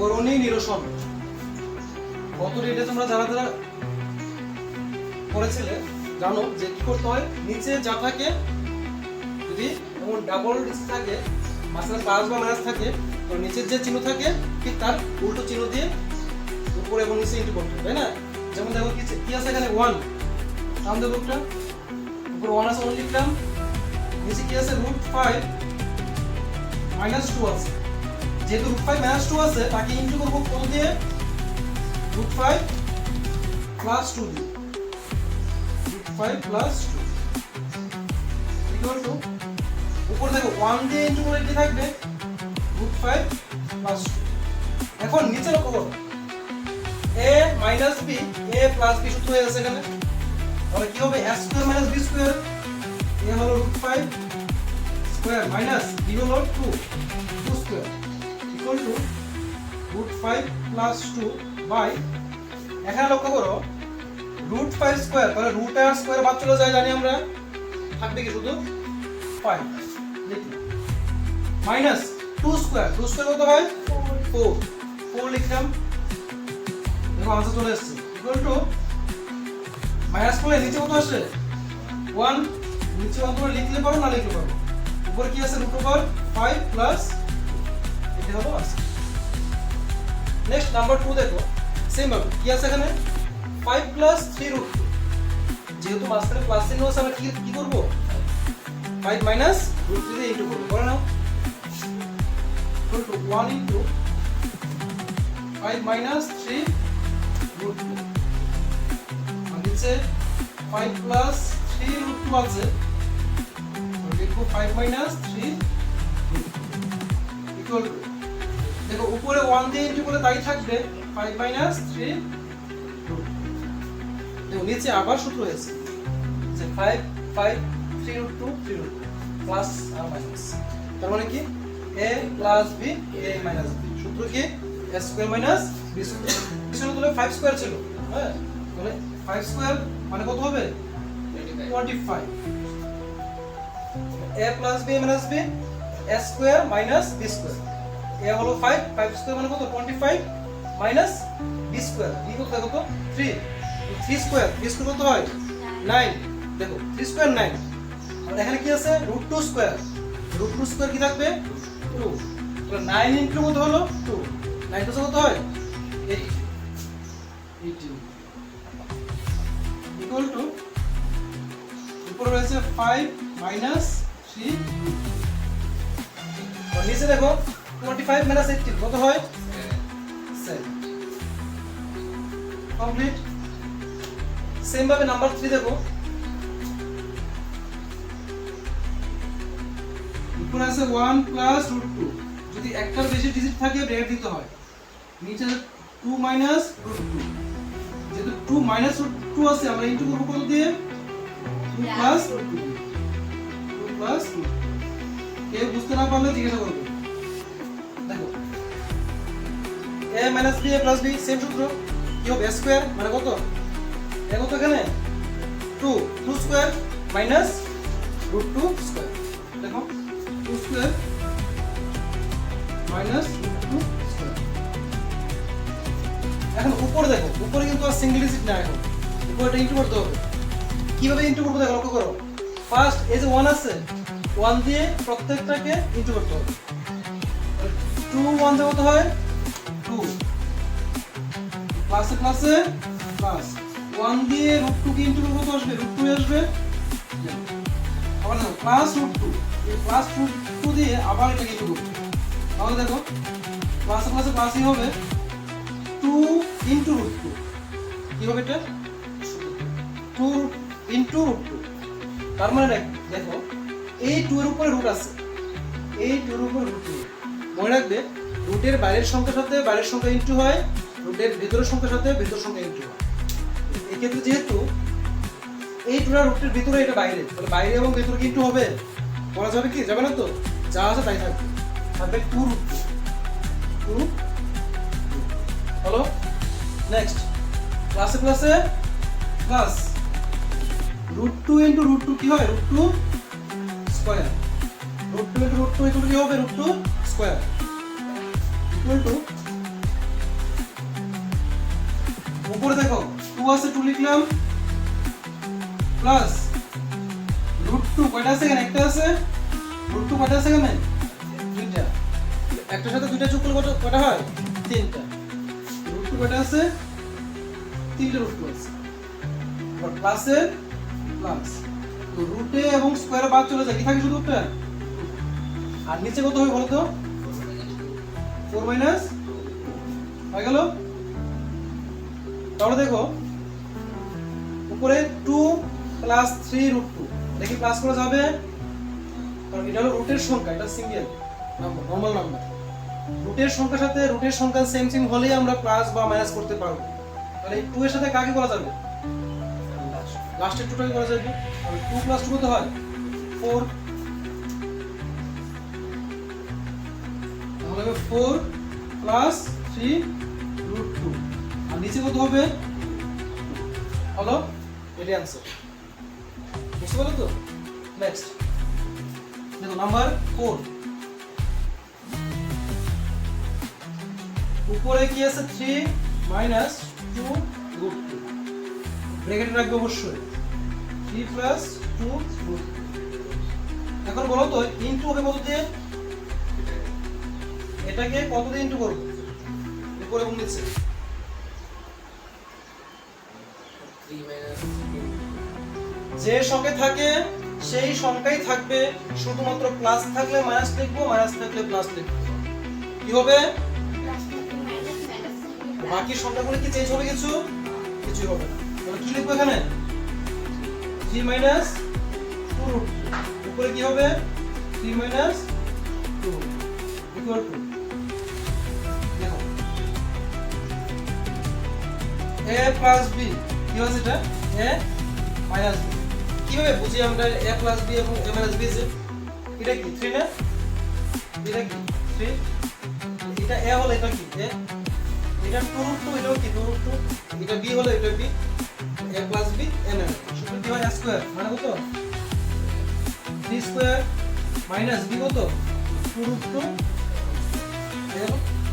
করণী নিরসন কত রেটে তোমরা যারা যারা করেছিলে, জানো যে কি করতে হয়? নিচে যা থাকে, যদি এমন ডাবল ডিস্ক থাকে, মাঝখানে প্লাস বা মাইনাস থাকে, তো নিচের যে চিহ্ন থাকে, ঠিক তার উল্টো চিহ্ন দিয়ে উপরে এবং নিচে ইন্টু করতে তাই না? যেমন দেখো কি কি আছে এখানে? ওয়ান নাম দেবো একটা। উপরে ওয়ান আছে ওয়ান লিখলাম। নিচে কি আছে? রুট ফাইভ মাইনাস টু আছে। যেহেতু রুট ফাইভ মাইনাস টু আছে, তাকে ইন্টু করব কত দিয়ে রুট ফাইভ প্লাস টু দিয়ে। Root five plus two equal to উপরে দেখো ওয়ান দিয়ে ইন্টু করে কি থাকবে? রুট ফাইভ প্লাস টু এখন নিচে লক্ষ্য করো A minus B A plus B সূত্র হয়ে গেছে এখানে। তাহলে কি হবে? A square minus B square A হলো root five square minus B হলো two two square equal to root five plus two by এখানে লক্ষ্য করো রুট ফাইভ স্কোয়ার তাহলে রুট আর স্কোয়ার বাদ চলে যায়, জানি আমরা। থাকবে কি শুধু five minus two square two square কত হয়? ফোর ফোর লিখলাম। দেখো আনসার চলে এসেছে। ইকুয়াল টু মাইনাস করলে নিচে কত আসে? ওয়ান নিচে ওয়ান তোমরা লিখলে পারো, না লিখলে পারো? উপরে কি আছে? রুট ওভার ফাইভ প্লাস এটা হলো আনসার নেক্সট নাম্বার টু দেখো। সেম ভাবে কি আছে এখানে? ফাইভ প্লাস থ্রি রুট যেহেতু মাঝখানে প্লাস চিহ্ন আছে, আমরা কি কি করব? Five minus root three into করব। করে নাও। Two one into five minus three root two five plus three root two আছে। লিখব five minus three equal to দেখো, উপরে ওয়ান দিয়ে ইন্টু করলে তাই থাকবে ফাইভ মাইনাস থ্রি দেখো, নিচে আবার সূত্র হয়েছে যে five five three root two three root plus আর মাইনাস তার মানে কি? A plus B A minus B সূত্র কি? এ স্কোয়ার মাইনাস বি ছিল তাহলে ফাইভ স্কোয়ার ছিল। হ্যাঁ? তাহলে ফাইভ স্কোয়ার মানে কত হবে? Twenty five A plus B minus B A square minus B square A হলো ফাইভ ফাইভ স্কোয়ার মানে কত? Twenty five minus B square B কত কত three three square B square কত হয়? নাইন দেখো থ্রি স্কোয়ার নাইন আর এখানে কি আছে? Root two square root two square কি থাকবে? টু নাইন ইন্টু কত হলো? টু নাইন টু কত হয়? এইট এইটিন ইকুয়াল টু উপরে রয়েছে ফাইভ মাইনাস থ্রি নিচে দেখো টোয়েন্টি ফাইভ মাইনাস এইটিন কত হয়? সেভেন কমপ্লিট সেম ভাবে নাম্বার থ্রি দেখো। উপরে আছে ওয়ান প্লাস রুট টু যদি একটার বেশি ডিজিট থাকে ব্রেকেট দিতে হয়। নিচে টু মাইনাস রুট টু যেহেতু টু মাইনাস রুট টু আছে, আমরা ইন্টু করব কত দিয়ে? Two plus root two two plus কেউ বুঝতে না পারলে জিজ্ঞাসা করব। A minus B A plus B same সূত্র। কি হবে স্কোয়ার মানে কত? এ কত এখানে? Two two square minus root two square দেখো টু স্কোয়ার মাইনাস এখন উপরে দেখো, উপরে কিন্তু আর সিঙ্গেল ডিজিট না এখন। উপরেটা ইন্টু করতে হবে। কীভাবে ইন্টু করব দেখো, লক্ষ্য করো। ফার্স্ট এই যে ওয়ান আছে ওয়ান দিয়ে প্রত্যেকটাকে ইন্টু করতে হবে। টু ওয়ান দিয়ে কত হয়? টু প্লাসে প্লাসে প্লাস ওয়ান দিয়ে রুট টু কে ইন্টু কত আসবে রুট টু আসবে? আবার দেখো প্লাস রুট টু এই প্লাস টু দিয়ে আবার এটাকে ইন্টু করব। তাহলে দেখো প্লাসে প্লাসে প্লাসই হবে। টু ইন্টু রুট টু কি হবে এটা? টু ইন্টু রুট টু তার মানে দেখ- দেখো, এই টু এর উপরে রুট আছে। এই টু এর উপরে রুট নেই। মনে রাখবে রুটের বাইরের সংখ্যার সাথে বাইরের সংখ্যা ইন্টু হয়, রুটের ভেতরের সংখ্যার সাথে ভেতর সংখ্যা ইন্টু হয়। এক্ষেত্রে যেহেতু এই টুটা রুটের ভিতরে এটা বাইরে, তাহলে বাইরে এবং ভেতরে কি হবে? করা যাবে কি? যাবে না তো? যা আছে তাই থাকবে। থাকবে টু রুট টু হলো নেক্সট ক্লাসে ক্লাসে plus root two into root two কি হয়? Root two square root two into root two into কি হবে? রুট টু স্কোয়ার উপরে দেখো টু আছে টু লিখলাম। প্লাস রুট টু কয়টা আছে এখানে? একটা আছে। রুট টু কয়টা আছে এখানে? দুইটা একটার সাথে দুইটা যোগ করলে কয়টা হয়? তিনটা। রুট টু কয়টা আছে? তিনটা রুট টু আছে। প্লাসের প্লাস তো রুটে এবং স্কোয়ারে বাদ চলে যায়। কি থাকে শুধু একটা আর নিচে কত হবে বলো তো? ফোর মাইনাস হয়ে গেল। তাহলে দেখো উপরে two plus three root two দেখি প্লাস করা যাবে? কারণ এটা হলো রুটের সংখ্যা এটা সিঙ্গেল নাম্বার নর্মাল নাম্বার রুটের সংখ্যার সাথে রুটের সংখ্যা সেম সেম হলেই আমরা প্লাস বা মাইনাস করতে পারব। তাহলে এই টু এর সাথে কাকে করা যাবে? লাস্টের টুটাকে করা যাবে। টু প্লাস টু কত হয়? ফোর হবে four plus three root two আর নিচে কত হবে? হলো এটাই অ্যান্সার বুঝতে পারল তো? নেক্সট দেখো নাম্বার ফোর উপরে কি আছে? Three minus two root two ব্রেকেটে রাখবে অবশ্যই। থ্রি প্লাস টু রুট এখন বলো তো ইন্টু হবে দিয়ে? এটাকে কত দিয়ে করব? উপরে এবং নিচে যে সংখ্যা থাকে, সেই সংখ্যাই থাকবে। শুধুমাত্র প্লাস থাকলে মাইনাস লিখব মাইনাস থাকলে প্লাস লিখব। কি হবে? বাকি সংখ্যাগুলো কি চেঞ্জ হবে কিছু? কিছু হবে না। কি লিখব এখানে? থ্রি মাইনাস টু উপরে কি হবে? Three minus two equal to A plus B কি হচ্ছে এটা? এ মাইনাস বি কীভাবে বুঝি আমরা এ প্লাস বি এবং এ মাইনাস বি যে? এটা কি থ্রি না? এটা কি থ্রি এটা এ হলো এটা কি এ এটা টু রুট টু এটাও কি টু রুট টু এটা বি হলো এটা B A plus B A minus সূত্র কি হয় স্কোয়ার মানে কত? থ্রি স্কোয়ার মাইনাস বি কত? Two root two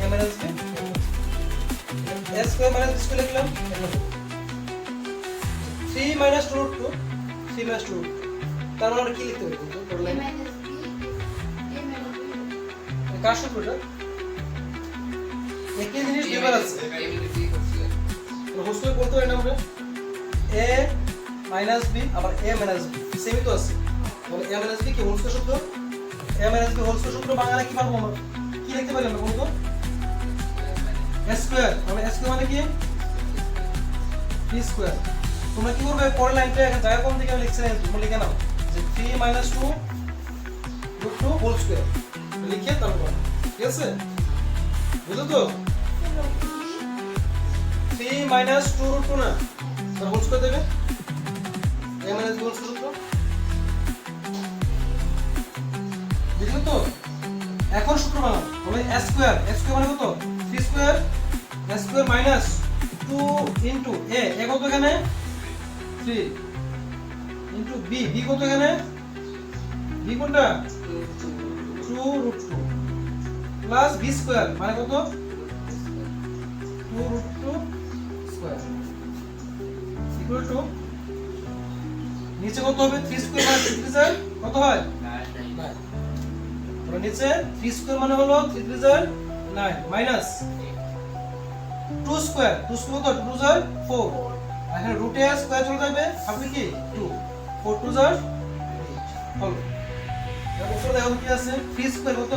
A minus B A square minus B square লিখলাম three minus two root two three minus two root তার মানে কি লিখতে হবে? পড়লাম কার সূত্র এটা? একই জিনিস দুইবার আছে? হোস্টেল বলতে হয় না আমরা? এ মাইনাস বি আবার এ মাইনাস বি সেমই তো আছে। তাহলে এ মাইনাস বি কি হোলস্কোয়ার সূত্র? এ মাইনাস বি হোলস্কোয়ার সূত্র বাংলা কি পারব আমরা? কি লিখতে পারি আমরা বলতো? স্কোয়ার মানে মানে কি? তোমরা কি করবে? পরের লাইনটা এখন জায়গা কম থেকে লিখছে তোমরা লিখে নাও যে three minus two root two whole square লিখে তারপর ঠিক আছে? বুঝলো তো? Three minus two root two না? তার হোল স্কোয়ার দেবে। এ মাইনাস হোল স্কোয়ার সূত্র বুঝলো তো? এখন সূত্র বানাও। এ স্কোয়ার এ স্কোয়ার মানে কত? Square minus two into A A কত এখানে? থ্রি ইন্টু বি বি কত এখানে? বি কোনটা? Two root two plus B square মানে কত? Two root two square equal to নিচে কত হবে? থ্রি স্কোয়ার মানে থ্রি স্যার কত হয়? নিচে থ্রি স্কোয়ার মানে হলো three three sir nine minus two square two square কত টু স্যার ফোর এখানে রুটে স্কোয়ার চলে যাবে? হবে কি? টু ফোর টু স্যার হলো উপরে দেখো কি আছে? থ্রি স্কোয়ার কত?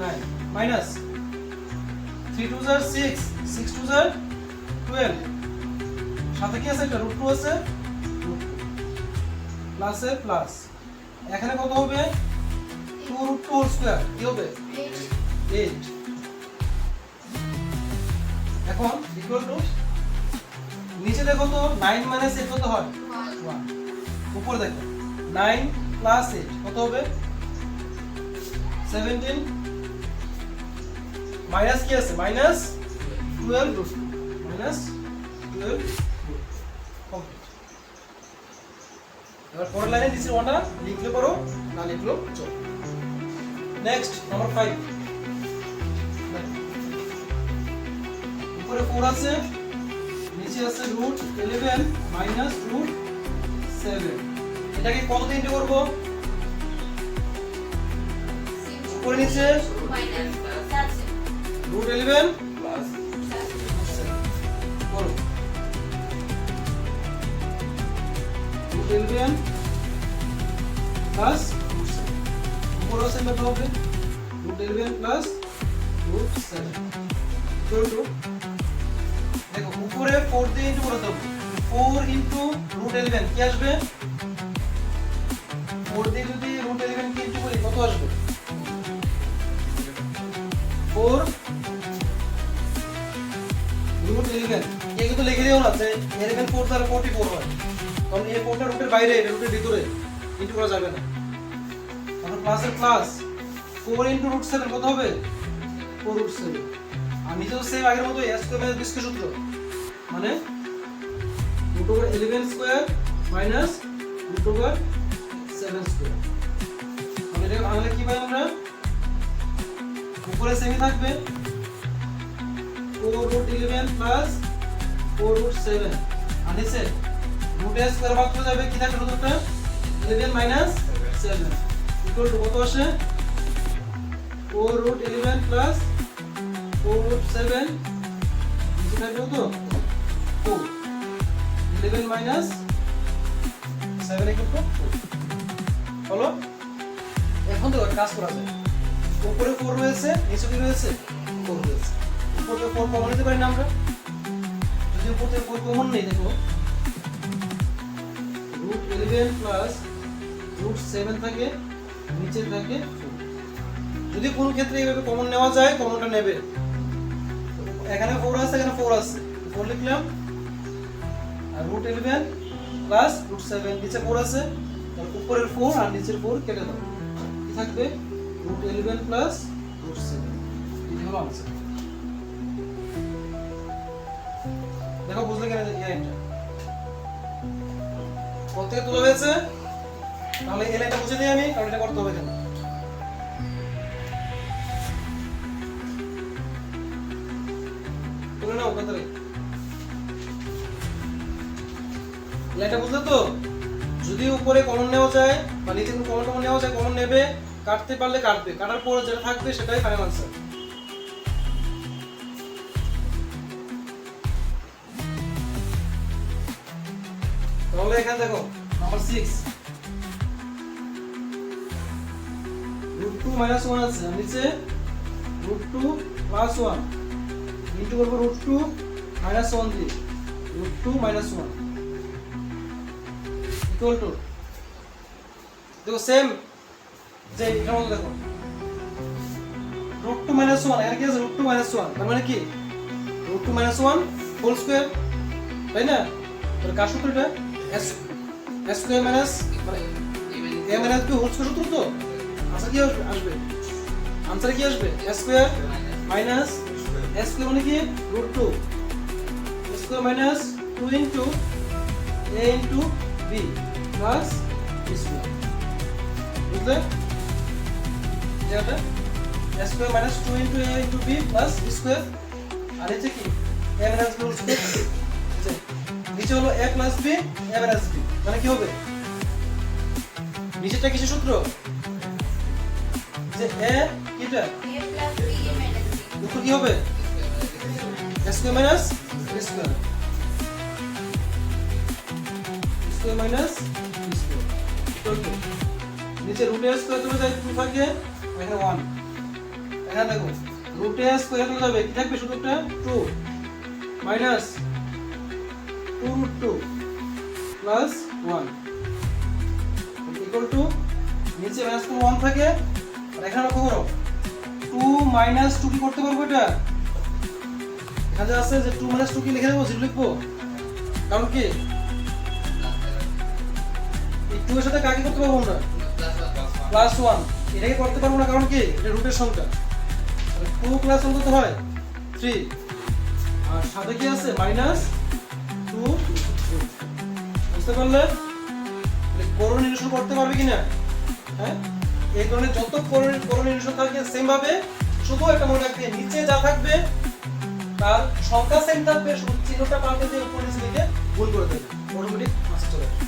নাইন মাইনাস থ্রি টু জার সিক্স সিক্স টু জার টুয়েলভ সাথে কি আছে? একটা রুট টু আছে। প্লাসে প্লাস এখানে কত হবে? Two root two whole square কি হবে? এইট এখন ইকুয়াল টু নিচে দেখো তো নাইন মাইনাস এইট কত হয়? ওয়ান উপরে দেখো নাইন প্লাস এইট কত হবে? সেভেন্টিন মাইনাস কি আছে? Minus twelve root minus twelve complete এবার পরের লাইনে নিচে ওয়ানটা লিখলে পারো, না লিখলেও চল নেক্সট নাম্বার ফাইভ উপরে ফোর আছে, নিচে আছে root eleven minus root seven এটাকে কত ইন্টু করব? উপরে নিচে? রুট ইলেভেন করো রুট প্লাস উপরে আছে কত হবে রুট ইলেভেন প্লাস দেখো, উপরে ফোর দিয়ে ইন্টু করে দেবো। ফোর ইন্টু রুট ইলেভেন কি আসবে? ফোর দিয়ে যদি রুট ইলেভেন কে ইন্টু করি, কত আসবে? ফোর রুট ইলেভেন কে কিন্তু লিখে দিও না, যে ইলেভেন ফোর দ্বারা ফোরটি ফোর হয়। কারণ এই ফোরটা রুটের বাইরে, এটা রুটের ভিতরে। ইন্টু করা যাবে না। তাহলে প্লাসের plus four into root seven কত হবে? ফোর রুট সেভেন নিচে তো সেম আগের মতো S square minus B square সূত্র। মানে root over eleven square minus root over seven square এটা বাংলা কি পাই আমরা? উপরে সেমই থাকবে। Four root eleven plus four root seven আর নিচে রুট এ স্কোয়ার ভাগ যাবে কি থাকবে রুটটা eleven minus seven equal to কত আসে? Four root eleven plus four root seven থাকবে তো four eleven minus seven equal to হলো এখন তো কাজ করা যায়। উপরে ফোর রয়েছে, নিচে কি রয়েছে? ফোর রয়েছে। উপর থেকে ফোর কমন নিতে পারি না আমরা? যদি উপর থেকে ফোর কমন নেই, দেখো। Root eleven plus root seven থাকে, নিচে থাকে। যদি কোনো ক্ষেত্রে এইভাবে কমন নেওয়া যায় কমনটা নেবে। এখানে ফোর আছে, এখানে ফোর আছে। ফোর লিখলাম আর root eleven plus root seven নিচে ফোর আছে, তাহলে উপরের ফোর আর নিচের ফোর কেটে দাও। কি থাকবে? Root eleven plus root seven এই হলো আনসার দেখো, বুঝলে কেন এই লাইনটা প্রত্যেকে তোলা হয়েছে। তাহলে এই লাইনটা বুঝে দিই আমি, কারণ এটা করতে হবে কেন? তুলে নাও তাড়াতাড়ি লাইনটা বুঝলে তো? যদি উপরে কমন নেওয়া যায় বা নিচে কোনো কমন কমন নেওয়া যায় কমন নেবে, কাটতে পারলে কাটবে। কাটার পরে যেটা থাকবে সেটাই ফাইনাল আনসার তাহলে এখানে দেখো number six root two minus one আছে। নিচে root two plus one into করব রুট টু মাইনাস ওয়ান দিয়ে। Root two minus one equal to দেখো সেম যে এখানে মতো দেখো? রুট টু মাইনাস ওয়ান এখানে কি আছে? রুট টু মাইনাস ওয়ান তার মানে কি? Root two minus one whole square তাই না? তাহলে কার সূত্র এটা? S S square minus A minus B whole square সূত্র তো? আনসার কি আসবে? আসবে। আনসার কি আসবে? S square minus S square মানে কি? Root two square minus two into A into B plus square বুঝলে? যেটা square minus two into A into B plus square আর নিচে কি? এ মাইনাস বি নিচে হলো A plus B A minus B মানে কি হবে? নিচেরটা কিসের সূত্র? যে এ কিটা? উপর কি হবে? Square minus square square minus নিচে রুট স্কোয়ার চলে যায় টু থাকে এখানে ওয়ান এখানে দেখো রুট স্কোয়ার চলে যাবে, কি থাকবে শুধুটা two minus two root two plus one equal to নিচে মাইনাস কোনো ওয়ান থাকে, আর এখানে লক্ষ্য করো টু মাইনাস টু কি করতে পারব এটা? এখানে আছে যে টু মাইনাস টু কি লিখে দেবো জিরো লিখব। কারণ কি? টু এর সাথে কাকে করতে পারব আমরা? প্লাস ওয়ান এটাকে করতে পারব না, কারণ কি? এটা রুটের সংখ্যা। টু প্লাস ওয়ান হয়? থ্রি আর সাথে কি আছে? মাইনাস টু বুঝতে পারলে? করণ নিরসন করতে পারবে কিনা? হ্যাঁ? এই ধরনের যত করণ নিরসন থাকে সেম ভাবে শুধু একটা মনে রাখবে, নিচে যা থাকবে, তার সংখ্যা সেম থাকবে, শুধু চিহ্নটা পাল্টে দিয়ে উপর লিখে গুণ করে দেবে। অটোমেটিক মাসে চলে আসবে